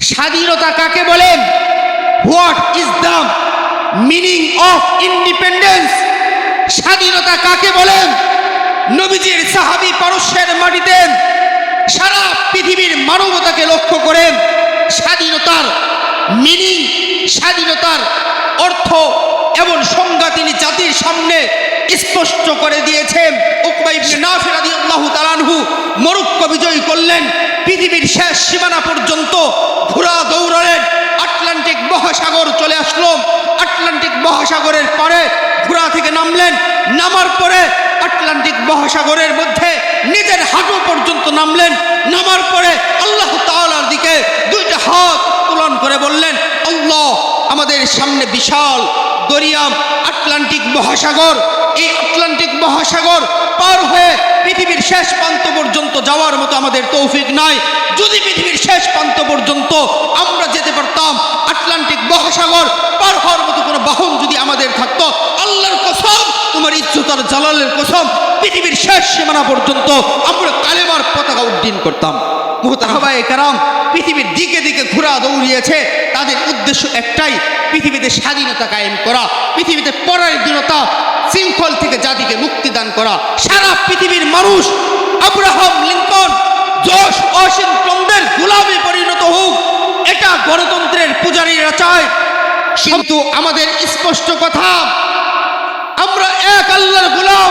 স্বাধীনতা কাকে বলেন? What is the meaning of independence স্বাধীনতা কাকে বলেন? নবীজির সাহাবি পারস্যের মাটিতে সারা পৃথিবীর মানবতাকে লক্ষ্য করেন। স্বাধীনতার মিনিং স্বাধীনতার অর্থ এবং সংজ্ঞা তিনি জাতির সামনে স্পষ্ট করে দিয়েছেন। উকবা ইবনে নাফির রাদিয়াল্লাহু তাআলাহু মরক্কো বিজয় করলেন। পৃথিবীর শেষ সীমানা পর্যন্ত ঘোড়া দৌড়ালেন আটলান্টিক মহাসাগর চলে আসলো। আটলান্টিক মহাসাগরের পরে ঘোড়া থেকে নামলেন। নামার পরে আটলান্টিক মহাসাগরের মধ্যে নিজের হাঁটু পর্যন্ত নামলেন। নামার পরে আল্লাহ তালার দিকে দুইটা হাত উত্তোলন করে বললেন আমাদের সামনে বিশাল দরিয়াম আটলান্টিক মহাসাগর। এই আটলান্টিক মহাসাগর পার হয়ে পৃথিবীর শেষ প্রান্ত পর্যন্ত যাওয়ার মতো আমাদের তৌফিক নাই। যদি পৃথিবীর শেষ প্রান্ত পর্যন্ত আমরা যেতে পারতাম, আটলান্টিক মহাসাগর পার হওয়ার মতো কোনো বাহন যদি আমাদের থাকতো, আল্লাহর কসম, তোমার ইজ্জতার জালালের কসম, পৃথিবীর শেষ সীমানা পর্যন্ত আমরা কালেমার পতাকা উড্ডীন করতাম। কারাম পৃথিবীর দিকে দিকে ঘোরা দৌড়িয়েছে। তাদের উদ্দেশ্য একটাই, পৃথিবীতে স্বাধীনতা কায়েম করা, পৃথিবীতে পরাধীনতা শৃঙ্খল থেকে জাতিকে মুক্তি দান করা। সারা পৃথিবীর মানুষ আব্রাহাম লিঙ্কন, জশ ওয়াশিংটনদের গোলামে পরিণত হোক, এটা গণতন্ত্রের পূজারীরা চায়। কিন্তু আমাদের স্পষ্ট কথা, আমরা এক আল্লাহর গোলাম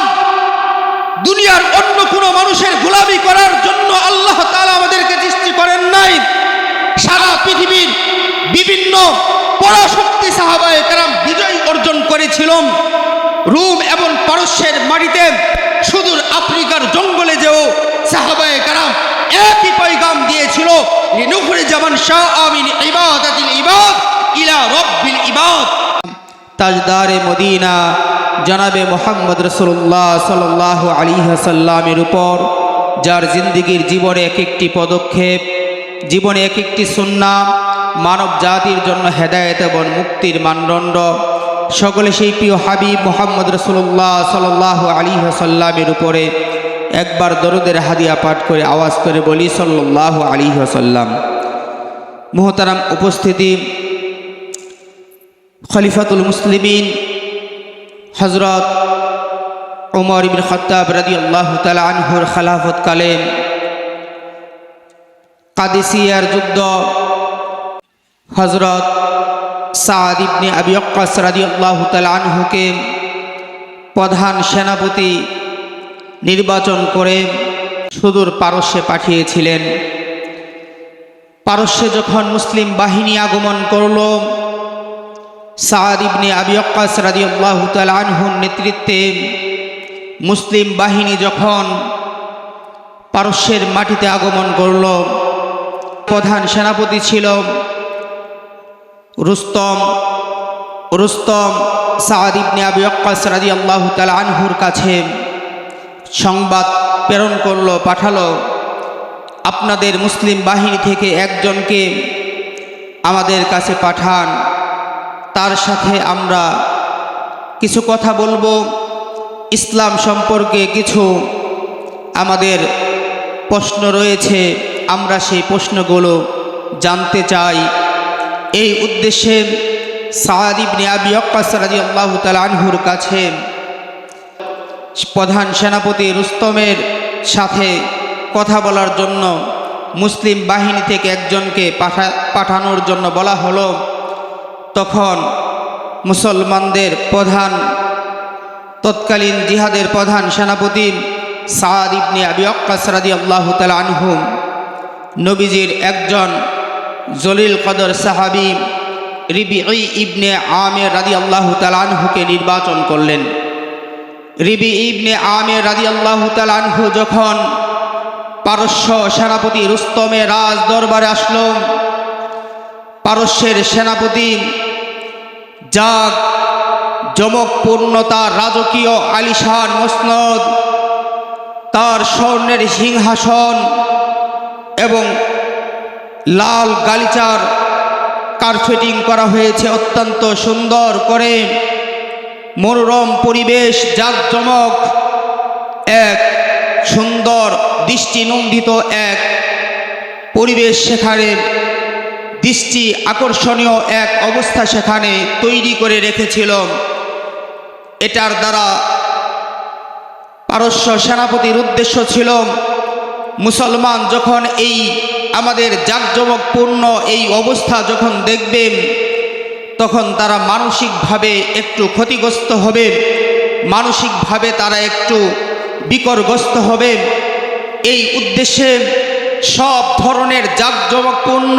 দুনিয়ার অন্য কোনো মানুষের গোলামি করার জন্য আল্লাহ তাআলা আমাদেরকে সৃষ্টি করেন নাই। সারা পৃথিবীর বিভিন্ন পরাশক্তি সাহাবায়ে কেরাম বিজয় অর্জন করেছিলাম। রুম এবং পারস্যের মাটিতে সুদূর আফ্রিকার জঙ্গলে যেও সাহাবায় কারাম একই পয়গাম দিয়েছিল লিনুখরি জামান শাহ আমিন ইবাদাতিল ইবাদ ইলা রব্বিল ইবাদ। তাজদারে মদিনা জনাবে মোহাম্মদ রসুল্লাহ সাল্লাহ আলী সাল্লামের উপর, যার জিন্দিগির জীবনে এক একটি পদক্ষেপ, জীবনে এক একটি সুন্না মানব জাতির জন্য হেদায়েত এবং মুক্তির মানদণ্ড, সকলে সেই প্রিয় হাবিব মোহাম্মদ রসুল্লাহ সাল্লাহ আলী সাল্লামের উপরে একবার দরুদের হাদিয়া পাঠ করে আওয়াজ করে বলি সাল্লাহ আলী সাল্লাম মোহতারাম উপস্থিতি, খলিফাতুল মুসলিমিন হজরত ওমর ইবিন খত্তাব রাদি আল্লাহ তালা আনহুর খালাফত কালে কাদিসিয়ার যুদ্ধ হজরত সাদ ইবনে আবি অক্কাস রাদি আল্লাহ আনহুকে প্রধান সেনাপতি নির্বাচন করে সুদূর পারস্যে পাঠিয়েছিলেন। পারস্যে যখন মুসলিম বাহিনী আগমন করল সাদ ইবনে আবি অক্কাস রাদিয়াল্লাহু তাআলা আনহুর নেতৃত্বে মুসলিম বাহিনী যখন পারস্যের মাটিতে আগমন করল, প্রধান সেনাপতি ছিল রুস্তম রুস্তম সাদ ইবনে আবি অক্কাস রাদিয়াল্লাহু তাআলা আনহুর কাছে সংবাদ প্রেরণ করল, পাঠালো, আপনাদের মুসলিম বাহিনী থেকে একজনকে আমাদের কাছে পাঠান। তার সাথে আমরা কিছু কথা বলব। ইসলাম সম্পর্কে কিছু আমাদের প্রশ্ন রয়েছে। আমরা সেই প্রশ্নগুলো জানতে চাই। এই উদ্দেশ্যে সাদ ইবনে আবি অক্কাস রাদিয়াল্লাহু তাআলা আনহুর কাছে প্রধান সেনাপতি রুস্তমের সাথে কথা বলার জন্য মুসলিম বাহিনী থেকে একজনকে পাঠা, পাঠানোর জন্য বলা হলো। তখন মুসলমানদের প্রধান, তৎকালীন জিহাদের প্রধান সেনাপতি সাদ ইবনে আবি অক্কাস রাদি আল্লাহ আনহুম, নবীজির একজন জলিল কদর সাহাবি রিবি ইবনে আমের রাদি আল্লাহ আনহুকে নির্বাচন করলেন। রিবি ইবনে আমের রাদি আল্লাহ আনহু যখন পারস্য সেনাপতি রুস্তমে রাজ দরবারে আসলো, পারস্যের সেনাপতি যাক জমকপূর্ণ তার রাজকীয় আলিশান, মসনদ, তার স্বর্ণের সিংহাসন এবং লাল গালিচার কার্পেটিং করা হয়েছে অত্যন্ত সুন্দর করে। মনোরম পরিবেশ, জাঁকজমক, এক সুন্দর দৃষ্টিনন্দিত এক পরিবেশ সেখানে দৃষ্টি আকর্ষণীয় এক অবস্থা সেখানে তৈরি করে রেখেছিল। এটার দ্বারা পারস্য সেনাপতির উদ্দেশ্য ছিল, মুসলমান যখন এই আমাদের জাঁকজমকপূর্ণ এই অবস্থা যখন দেখবেন তখন তারা মানসিকভাবে একটু ক্ষতিগ্রস্ত হবে, মানসিকভাবে তারা একটু বিকরগ্রস্ত হবে। এই উদ্দেশ্যে সব ধরনের জাঁকজমকপূর্ণ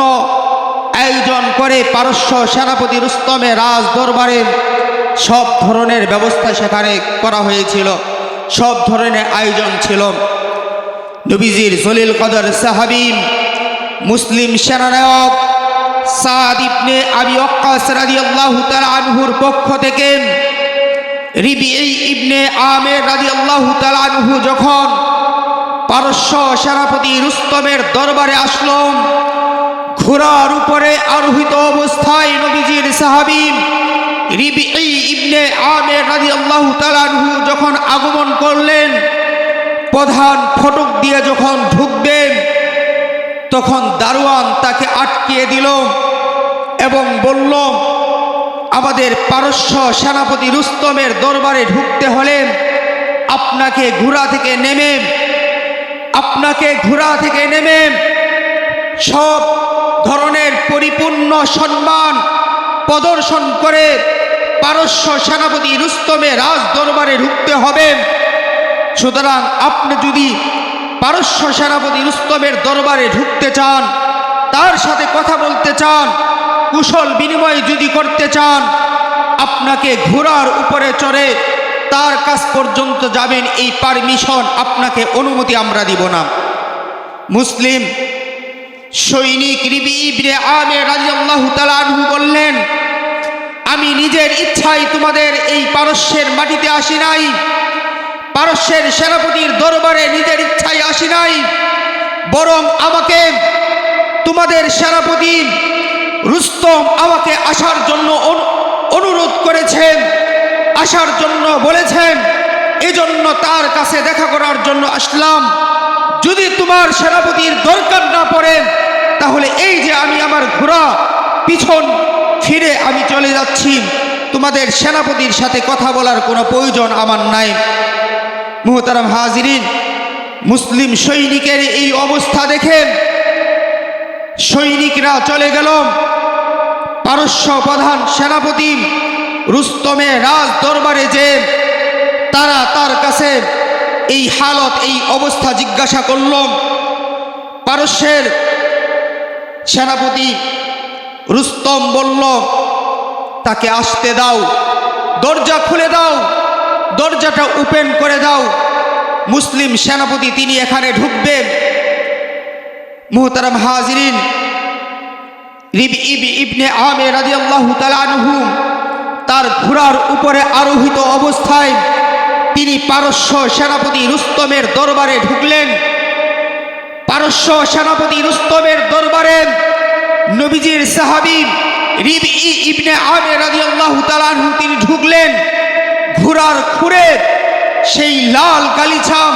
আয়োজন করে পারস্য সেনাপতি রুস্তমে রাজ দরবারে সব ধরনের ব্যবস্থা সেখানে করা হয়েছিল, সব ধরনের আয়োজন ছিল। নবীজির জলিল কদর সাহাবিম মুসলিম সেনানায়ক সাদ ইবনে আবি ওয়াক্কাস রাদিয়াল্লাহু তাআলা আনহুর পক্ষ থেকে রিবিঈ ইবনে আমের রাদিয়াল্লাহু তাআলা আনহু যখন পারস্য সেনাপতি রুস্তমের দরবারে আসলো ঘোড়ার উপরে আরোহিত অবস্থায় নবীজির সাহাবী রিবিঈ ইবনে যখন আগমন করলেন, প্রধান ফটক দিয়ে যখন ঢুকবেন, তখন দারোয়ান তাকে আটকিয়ে দিল এবং বলল, আমাদের পারস্য সেনাপতি রুস্তমের দরবারে ঢুকতে হলে আপনাকে ঘোড়া থেকে নেমে, আপনাকে ঘোড়া থেকে নেমে সব ধরনের পরিপূর্ণ সম্মান প্রদর্শন করে পারস্য সেনাপতি রুস্তমে রাজ দরবারে ঢুকতে হবে। সুতরাং আপনি যদি পারস্য সেনাপতি রুস্তমের দরবারে ঢুকতে চান, তার সাথে কথা বলতে চান, কুশল বিনিময় যদি করতে চান, আপনাকে ঘোড়ার উপরে চড়ে তার কাছ পর্যন্ত যাবেন, এই পারমিশন আপনাকে অনুমতি আমরা দিব না। মুসলিম সৈনিক রিবি ইবনে আমে রাজিয়াল্লাহু তাআলা আনহু বললেন, আমি নিজের ইচ্ছায় তোমাদের এই পারস্যের মাটিতে আসি নাই। পারস্যের সেনাপতির দরবারে নিজের ইচ্ছায় আসি নাই। বরং আমাকে তোমাদের সেনাপতি রুস্তম আমাকে আসার জন্য অনু- অনুরোধ করেছেন, আসার জন্য বলেছেন। এজন্য তার কাছে দেখা করার জন্য আসলাম। যদি তোমার সেনাপতির দরকার না পড়ে, তাহলে এই যে আমি আমার ঘোড়া পিছন ফিরে আমি চলে যাচ্ছি, তোমাদের সেনাপতির সাথে কথা বলার কোনো প্রয়োজন আমার নাই। মুহতারাম হাজিরিন, মুসলিম সৈনিকের এই অবস্থা দেখেন সৈনিকরা চলে গেল। পারস্য প্রধান সেনাপতি রুস্তমে রাজ দরবারে যে তারা তার কাছে এই হালত, এই অবস্থা জিজ্ঞাসা করল পারস্যের সেনাপতি রুস্তম বলল, তাকে আসতে দাও, দরজা খুলে দাও, দরজাটা ওপেন করে দাও। মুসলিম সেনাপতি, তিনি এখানে ঢুকবেন। মুহতারাম হাজরিন, রিব ইব ইবনে আমে রাদিয়াল্লাহু তাআলা আনহু, তার ঘোড়ার উপরে আরোহিত অবস্থায় তিনি পারস্য সেনাপতি রুস্তমের দরবারে ঢুকলেন। পারস্য সেনাপতি রুস্তমের দরবারে নবীজির সাহাবী রিব ই ইবনে আমে রাদিয়াল্লাহু তাআলা তিনি ঢুকলেন। ঘোড়ার খুঁড়ে সেই লাল গালিছাম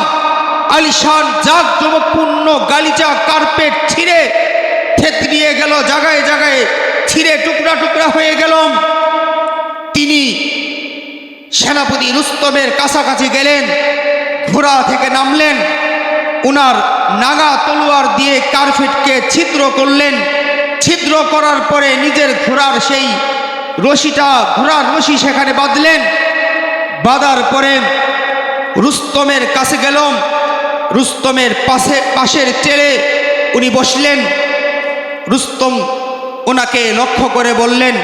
আলিশান জাগ জমপূর্ণ গালিচা কার্পেট ছিঁড়ে থেতরিয়ে গেল জায়গায় জায়গায় ছিঁড়ে টুকরা টুকরা হয়ে গেল। তিনি সেনাপতি রুস্তমের কাছাকাছি গেলেন। ঘোড়া থেকে নামলেন। উনার নাগা তলোয়ার দিয়ে কার্পেটকে ছিদ্র করলেন। ছিদ্র করার পরে নিজের ঘোড়ার সেই রশিটা, ঘোড়ার রশি সেখানে বাঁধলেন। বাঁধার পরে রুস্তমের কাছে গেলাম। রুস্তমের পাশে, পাশের চেলে উনি বসলেন। রুস্তম ওনাকে লক্ষ্য করে বললেন,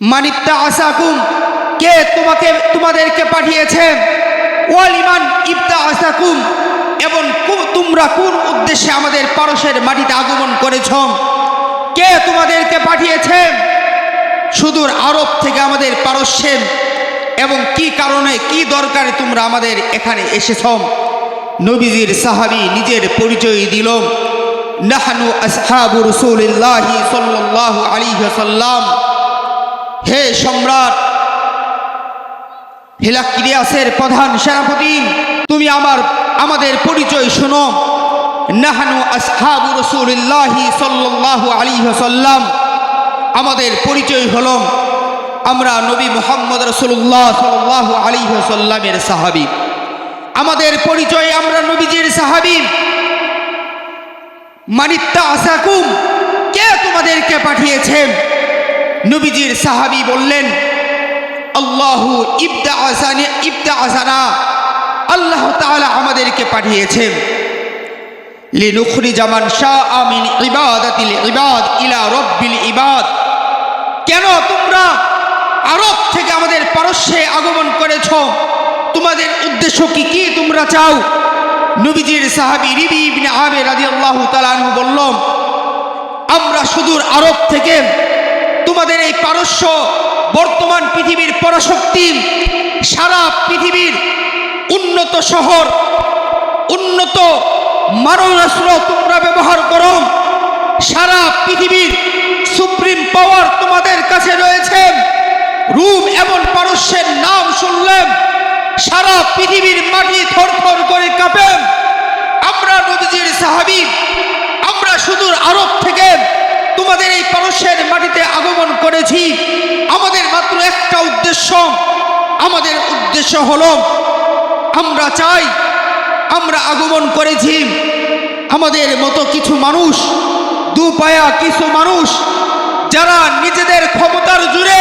মানিত্তা আসাকুম? কে তোমাকে, তোমাদেরকে পাঠিয়েছেন পাঠিয়েছে ওয়ালিমান ইবতা আসাকুম, এবং তোমরা কোন উদ্দেশ্যে আমাদের পারসের মাটিতে আগমন করেছ? কে তোমাদেরকে পাঠিয়েছে? সুদূর আরব থেকে আমাদের পারস্যের, এবং কি কারণে, কি দরকারে তোমরা আমাদের এখানে এসেছ? নবীজির সাহাবি নিজের পরিচয় দিল। নাহানু আসহাবু রসুলিল্লাহি সাল্লাল্লাহু আলাইহি সাল্লাম হে সম্রাট হিলাক্রিয়াসের প্রধান সেনাপতি, তুমি আমার, আমাদের পরিচয় শোনো। নাহানু আসহাবু রসুল্লাহি সাল্লাল্লাহু আলাইহি সাল্লাম আমাদের পরিচয় হল, আমরা নবী মোহাম্মদ রসুল্লাহ সাল্লাহ আলী সাল্লামের সাহাবি। আমাদের পরিচয় আমরা নবীজির সাহাবি। মানিত্তা আসাকুম, কে তোমাদেরকে পাঠিয়েছেন? নবীজির সাহাবি বললেন আল্লাহু ইবদা আসানি, ইবদা আসানা। আল্লাহ তাআলা আমাদেরকে পাঠিয়েছেন। লিনুখরি জামান শাহ আমিন ইবাদাতিল ইবাদ ইলা রব্বিল ইবাদ। কেন তোমরা আরব থেকে আমাদের পারস্যে আগমন করেছ? তোমাদের উদ্দেশ্য কি কি তোমরা চাও? নবীজির সাহাবি রিবি ইবনে আমের রাদিয়াল্লাহু তাআলা আনহু বলল, আমরা সুদূর আরব থেকে তোমাদের এই পারস্য বর্তমান পৃথিবীর পরাশক্তি, সারা পৃথিবীর উন্নত শহর, উন্নত মারণাস্ত্র তোমরা ব্যবহার করো। সারা পৃথিবীর সুপ্রিম পাওয়ার তোমাদের কাছে রয়েছে। রুম এবং পারস্যের নাম শুনলেন সারা পৃথিবীর মাটি থরথর করে কাঁপে। আমরা নবীজির সাহাবি আমরা সুদূর আরব থেকে তোমাদের এই পারস্যের মাটিতে আগমন করেছি। আমাদের মাত্র একটা উদ্দেশ্য। আমাদের উদ্দেশ্য হলো, আমরা চাই, আমরা আগমন করেছি। আমাদের মতো কিছু মানুষ দুপায়া কিছু মানুষ, যারা নিজেদের ক্ষমতার জুড়ে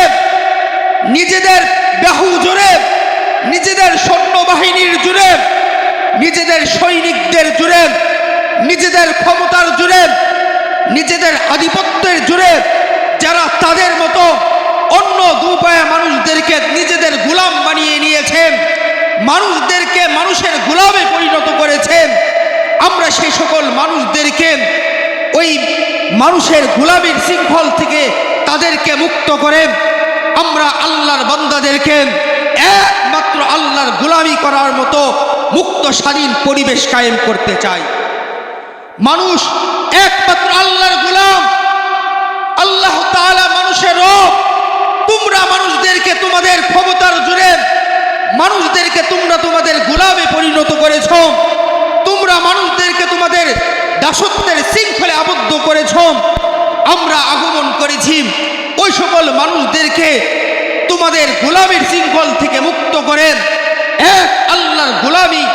নিজেদের বাহু জুড়ে নিজেদের সৈন্যবাহিনীর জুড়ে নিজেদের সৈনিকদের জুড়ে নিজেদের ক্ষমতার জুড়ে নিজেদের আধিপত্যের জুড়ে যারা তাদের মতো অন্য দুপায়া মানুষদেরকে নিজেদের গোলাম বানিয়ে নিয়েছেন মানুষদেরকে মানুষের গোলামে পরিণত করেছেন আমরা সেই সকল মানুষদেরকে ওই মানুষের গোলামীর শৃঙ্খল থেকে তাদেরকে মুক্ত করে আমরা আল্লাহর বান্দাদেরকে একমাত্র আল্লাহর গোলামি করার মতো মুক্ত স্বাধীন পরিবেশ কায়েম করতে চাই। মানুষ একমাত্র আল্লাহর গোলাম। আল্লাহ মানুষের রব। তোমরা মানুষদেরকে তোমাদের ক্ষমতার জুড়ে মানুষদেরকে তোমরা তোমাদের গোলামে পরিণত করেছ। তোমরা মানুষদেরকে তোমাদের দাসত্বের শৃঙ্খলে আবদ্ধ করেছ। আমরা আগমন করেছি। ওই সকল মানুষদেরকে তোমাদের গোলামের শৃঙ্খল থেকে মুক্ত করেন এক আল্লাহর গোলামি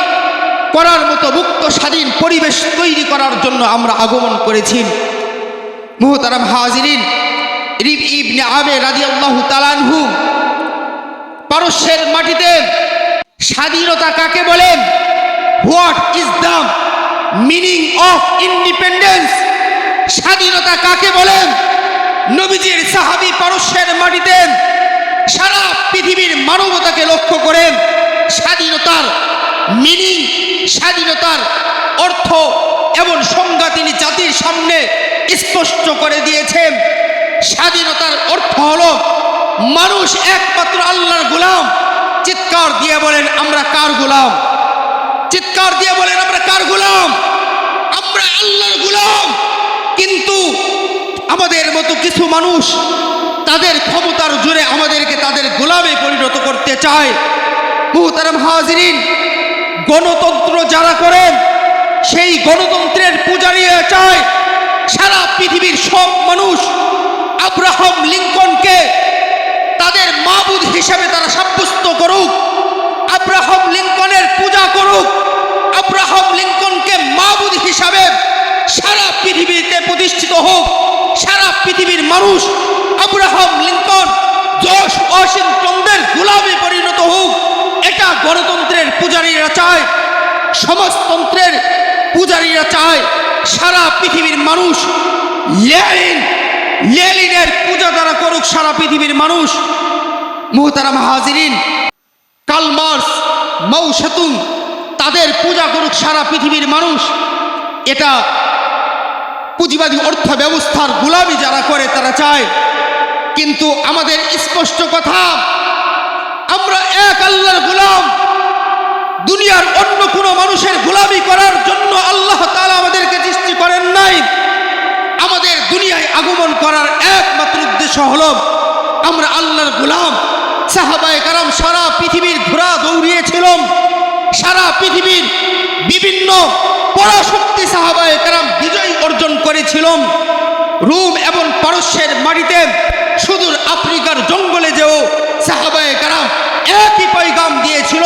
করার মতো মুক্ত, স্বাধীন পরিবেশ তৈরি করার জন্য আমরা আগমন করেছি। মুহতারাম হাজিরিন, রিব ইবনে আবে রাদিয়াল্লাহু তালানহু পারস্যের মাটিতে স্বাধীনতা কাকে বলেন what is the meaning of independence স্বাধীনতা কাকে বলেন নবীজির সাহাবি পারস্যের মাটিতে সারা পৃথিবীর মানবতাকে লক্ষ্য করেন স্বাধীনতার মিনিং স্বাধীনতার অর্থ এবং সংজ্ঞা তিনি জাতির সামনে স্পষ্ট করে দিয়েছেন। স্বাধীনতার অর্থ হলো মানুষ একমাত্র আল্লাহর গোলাম। চিৎকার দিয়ে বলেন, আমরা কার গোলাম? চিৎকার দিয়ে বলেন, আমরা কার গোলাম? আমরা আল্লাহর গোলাম। কিন্তু আমাদের মতো কিছু মানুষ তাদের ক্ষমতার জোরে আমাদেরকে তাদের গোলামে পরিণত করতে চায়। মুহতারাম হাজিরিন গণতন্ত্র যারা করেন, সেই গণতন্ত্রের পূজারিয়া চায় সারা পৃথিবীর সব মানুষ আব্রাহাম লিঙ্কনকে তাদের মাবুদ হিসেবে তারা সাব্যস্ত করুক, আব্রাহাম লিঙ্কনের পূজা করুক, আব্রাহাম লিঙ্কনকে মাবুদ হিসাবে সারা পৃথিবীতে প্রতিষ্ঠিত হোক, সারা পৃথিবীর মানুষ আব্রাহাম লিঙ্কন, জশ ওয়াশিংটনদের গোলামে পরিণত হোক। এটা গণতন্ত্রের পূজারীরা চায়, সমাজতন্ত্রের পূজারীরা চায়, সারা পৃথিবীর মানুষ লেনিন, লেনিনের পূজা দ্বারা করুক, সারা পৃথিবীর মানুষ মুহতারাম হাজিরিন কালমার্স মৌসাতুন তাদের পূজা করুক সারা পৃথিবীর মানুষ। এটা পুঁজিবাদী অর্থ ব্যবস্থার গোলামি যারা করে, তারা চায়। কিন্তু আমাদের স্পষ্ট কথা আমরা এক আল্লাহর গোলাম। দুনিয়ার অন্য কোনো মানুষের গোলামি করার জন্য আল্লাহ তালা আমাদেরকে সৃষ্টি করেন নাই। আমাদের দুনিয়ায় আগমন করার একমাত্র উদ্দেশ্য হল, আমরা আল্লাহর গোলাম। সাহাবায় কারাম সারা পৃথিবীর ঘোরা দৌড়িয়েছিলাম। সারা পৃথিবীর বিভিন্ন পরাশক্তি সাহাবায় কারাম বিজয় অর্জন করেছিলাম। রুম এবং পারস্যের মাটিতে সাহাবায়ে কারাম একই দিয়েছিল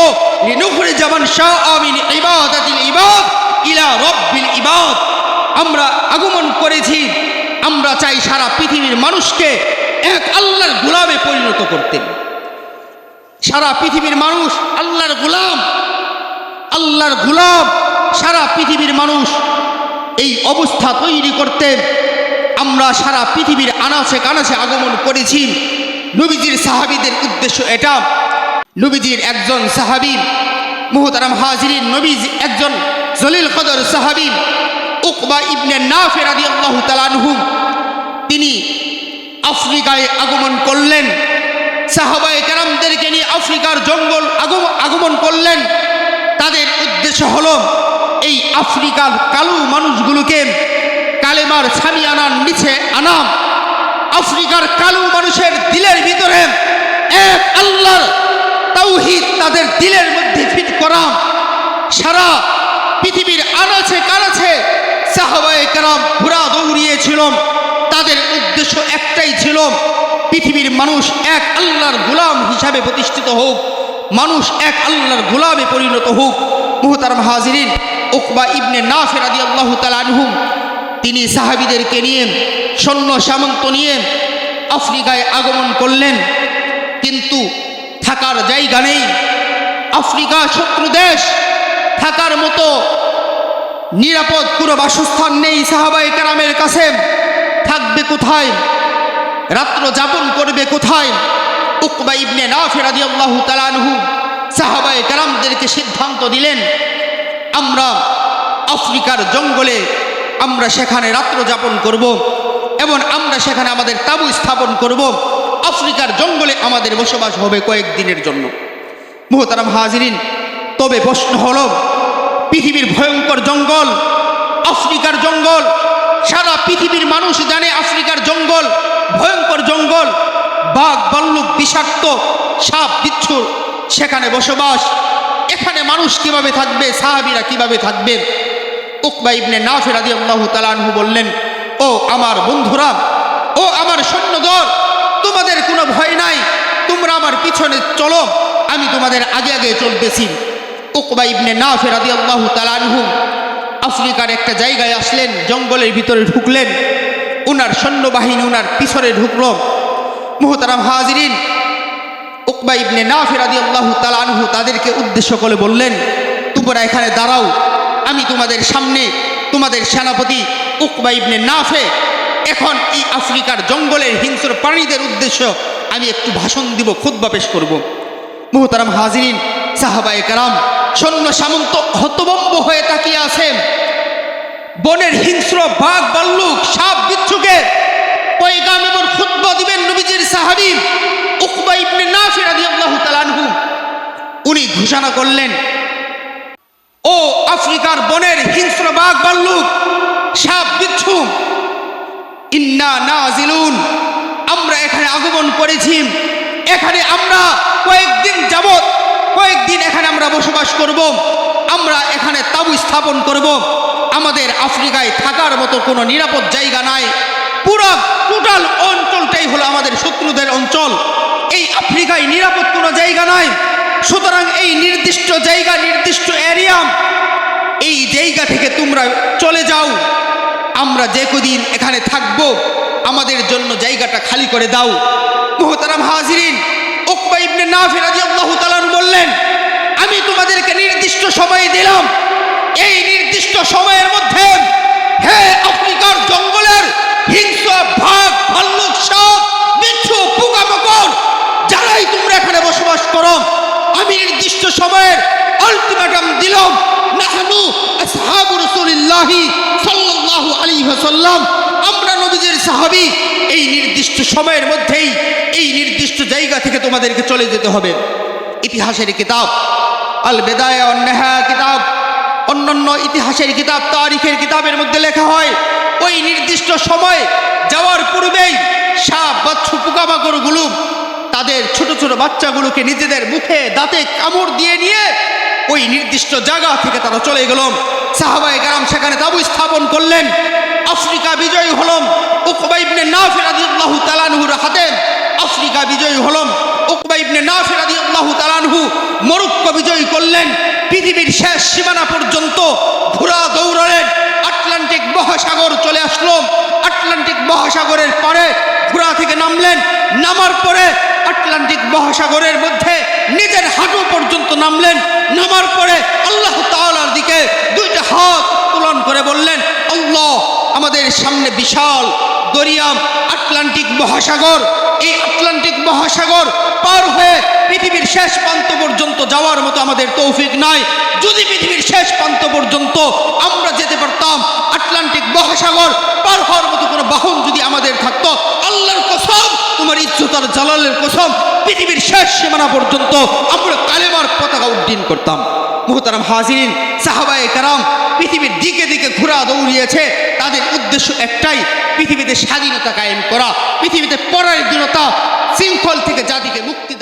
লিনুখরে জামান শাহ আমিন ইবাদ ইবাদ ইলা রব্বিল ইবাদ। আমরা আগমন করেছি, আমরা চাই সারা পৃথিবীর মানুষকে এক আল্লাহর গুলামে পরিণত করতেন সারা পৃথিবীর মানুষ আল্লাহর গুলাম, আল্লাহর গোলাম সারা পৃথিবীর মানুষ এই অবস্থা তৈরি করতেন আমরা সারা পৃথিবীর আনাচে কানাচে আগমন করেছি। নবীজির সাহাবিদের উদ্দেশ্য এটা। নবীজির একজন সাহাবী, মুহতারাম হাজিরিন, নবীজ একজন জলিল কদর সাহাবী, উকবা ইবনে নাফে রাদিয়াল্লাহু তাআলা আনহু। তিনি আফ্রিকায় আগমন করলেন। সাহাবায় কেরামদেরকে নিয়ে আফ্রিকার জঙ্গল আগম- আগমন করলেন। তাদের উদ্দেশ্য হল এই আফ্রিকার কালো মানুষগুলোকে কালেমার ছানি আনার নিচে আনাম আফ্রিকার কালো মানুষের দিলের ভিতরে এক আল্লাহর তাওহিদ তাদের দিলের মধ্যে ফিট করা। সারা পৃথিবীর আনাছে কানাছে সাহাবায়ে কেরাম ঘোরা দৌড়িয়েছিল। তাদের উদ্দেশ্য একটাই ছিল পৃথিবীর মানুষ এক আল্লাহর গোলাম হিসাবে প্রতিষ্ঠিত হোক, মানুষ এক আল্লাহর গোলামে পরিণত হোক। মুহতারাম হাজিরিন উকবা ইবনে নাফের আদি আল্লাহ তালানহুম তিনি সাহাবিদেরকে নিয়ে, সৈন্য সামন্ত নিয়ে আফ্রিকায় আগমন করলেন। কিন্তু থাকার জায়গা নেই। আফ্রিকা শত্রু দেশ, থাকার মতো নিরাপদ কোনো বাসস্থান নেই সাহাবাই কারামের কাছে। থাকবে কোথায়? রাত্র যাপন করবে কোথায়? উকবা ইবনে নাফির রাদিয়াল্লাহু তাআলা আনহু সাহাবায়ে কেরামদেরকে সিদ্ধান্ত দিলেন, আমরা আফ্রিকার জঙ্গলে আমরা সেখানে রাত্র যাপন করব, এবং আমরা সেখানে আমাদের তাবু স্থাপন করব। আফ্রিকার জঙ্গলে আমাদের বসবাস হবে কয়েকদিনের জন্য। মোহতারাম হাজিরিন, তবে প্রশ্ন হল, পৃথিবীর ভয়ঙ্কর জঙ্গল, আফ্রিকার জঙ্গল, সারা পৃথিবীর মানুষ জানে আফ্রিকার জঙ্গল, ভয়ঙ্কর জঙ্গল, বাঘ, বল্লুক, বিষাক্ত, সাপ, বিচ্ছুর, সেখানে বসবাস। এখানে মানুষ কীভাবে থাকবে, সাহাবিরা কীভাবে থাকবে? উকবা ইবনে নাফির আদি আল্লাহ তালানহু বললেন, ও আমার বন্ধুরা, ও আমার সৈন্যদল তোমাদের কোনো ভয় নাই, তোমরা আমার পিছনে চলো, আমি তোমাদের আগে আগে চলতেছি। উকবা ইবনে নাফির আদি আল্লাহ তালানহু আফ্রিকার একটা জায়গায় আসলেন, জঙ্গলের ভিতরে ঢুকলেন, উনার সৈন্যবাহিনী উনার পিছনে ঢুকল। মোহতারাম হাজিরিন উকবা ইবনে নাফির আদি আল্লাহ তালানহু তাদেরকে উদ্দেশ্য করে বললেন, তোমরা এখানে দাঁড়াও আমি তোমাদের সামনে তোমাদের সেনাপতি উকবা ইবনে নাফে, এখন এই আফ্রিকার জঙ্গলের হিংস্র প্রাণীদের উদ্দেশ্য আমি একটু ভাষণ দিব খুদ্া পেশ করব। মোহতারাম হাজিরিন, সাহাবায়ে কারাম সৈন্য সামন্ত হতবম্ব হয়ে তাকিয়ে আছেন। বনের হিংস্র বাঘ, বাল্লুক, সাপ, বিচ্ছুকে পয়গাম এবং দিবেন নবীজির সাহাবী উকবা ইবনে নাফির রাদিয়াল্লাহু তাআলা উনি ঘোষণা করলেন ও আফ্রিকার বনের হিংস্র বাঘ বাল্লুক, সাপ বিচ্ছু ইন্না নাজিলুন, আমরা এখানে আগমন করেছি। এখানে আমরা কয়েকদিন যাবত কয়েকদিন এখানে আমরা বসবাস করব। আমরা এখানে তাবু স্থাপন করব। আমাদের আফ্রিকায় থাকার মতো কোনো নিরাপদ জায়গা নাই। পুরো টোটাল অঞ্চলটাই হলো আমাদের শত্রুদের অঞ্চল। এই আফ্রিকায় নিরাপদ কোনো জায়গা নাই। সুতরাং এই নির্দিষ্ট জায়গা, নির্দিষ্ট এরিয়া এই জায়গা থেকে তোমরা চলে যাও। আমরা যে কদিন এখানে থাকব, আমাদের জন্য জায়গাটা খালি করে দাও। মোহতারাম হাজিরিন, উকবা ইবনে নাফির রাদিয়াল্লাহু তাআলা বললেন, আমি তোমাদেরকে নির্দিষ্ট সময় দিলাম। এই নির্দিষ্ট সময়ের মধ্যে হে আফ্রিকার জঙ্গলের হিংস্র ভাগ, ভাল্লুক সাপ, বিচ্ছু পোকামাকড়, যারাই তোমরা এখানে বসবাস করো আমি নির্দিষ্ট সময়ের আলটিমেটাম দিলাম, নাহানু আসহাবু রাসূলিল্লাহি সাল্লাল্লাহু আলাইহি ওয়াসাল্লাম। আমরা নবীজির সাহাবী, এই নির্দিষ্ট সময়ের মধ্যেই, এই নির্দিষ্ট জায়গা থেকে তোমাদেরকে চলে যেতে হবে। ইতিহাসের কিতাব আল বেদায়া ওয়ান কিতাব, অন্যান্য ইতিহাসের কিতাব, তারিখের কিতাবের মধ্যে লেখা হয়, ওই নির্দিষ্ট সময় যাওয়ার পূর্বেই সাপ বা বাচ্চু পোকামাকড়গুলো তাদের ছোট ছোট বাচ্চাগুলোকে নিজেদের মুখে দাঁতে কামড় দিয়ে নিয়ে ওই নির্দিষ্ট জায়গা থেকে তারা চলে গেল। সাহাবাই গারাম সেখানে তাবু স্থাপন করলেন। আফ্রিকা বিজয়ী হলম। উকবা ইবনে নাফির রাদিয়াল্লাহু তাআলা আনহুর হাতে আফ্রিকা বিজয়ী হলম। উকবা ইবনে ইবনে নাফির রাদিয়াল্লাহু তাআলাহু মরক্কো করলেন। পৃথিবীর শেষ সীমানা পর্যন্ত ঘোড়া দৌড়ালেন। আটলান্টিক মহাসাগর চলে আসলো। আটলান্টিক মহাসাগরের পরে ঘোড়া থেকে নামলেন। নামার পরে আটলান্টিক মহাসাগরের মধ্যে নিজের হাঁটু পর্যন্ত নামলেন। নামার পরে আল্লাহ তাওলার দিকে দুইটা হাত উত্তোলন করে বললেন আল্লাহ আমাদের সামনে বিশাল দরিয়াম আটলান্টিক মহাসাগর। এই আটলান্টিক মহাসাগর পার হয়ে পৃথিবীর শেষ প্রান্ত পর্যন্ত যাওয়ার মতো আমাদের তৌফিক নাই। যদি পৃথিবীর শেষ প্রান্ত পর্যন্ত আমরা যেতে পারতাম, আটলান্টিক মহাসাগর পার হওয়ার মতো কোনো বাহন যদি আমাদের থাকতো, আল্লাহর কসম, তোমার ইজ্জত আর জালালের কসম, পৃথিবীর শেষ সীমানা পর্যন্ত আমরা কালেমার পতাকা উড্ডীন করতাম। মুহতারাম হাজিরিন, সাহাবায়ে কারাম, পৃথিবীর দিকে দিকে ঘোরা দৌড়িয়েছে, তাদের উদ্দেশ্য একটাই পৃথিবীতে স্বাধীনতা কায়েম করা পৃথিবীতে পরাধীনতা শৃঙ্খল থেকে জাতিকে মুক্তি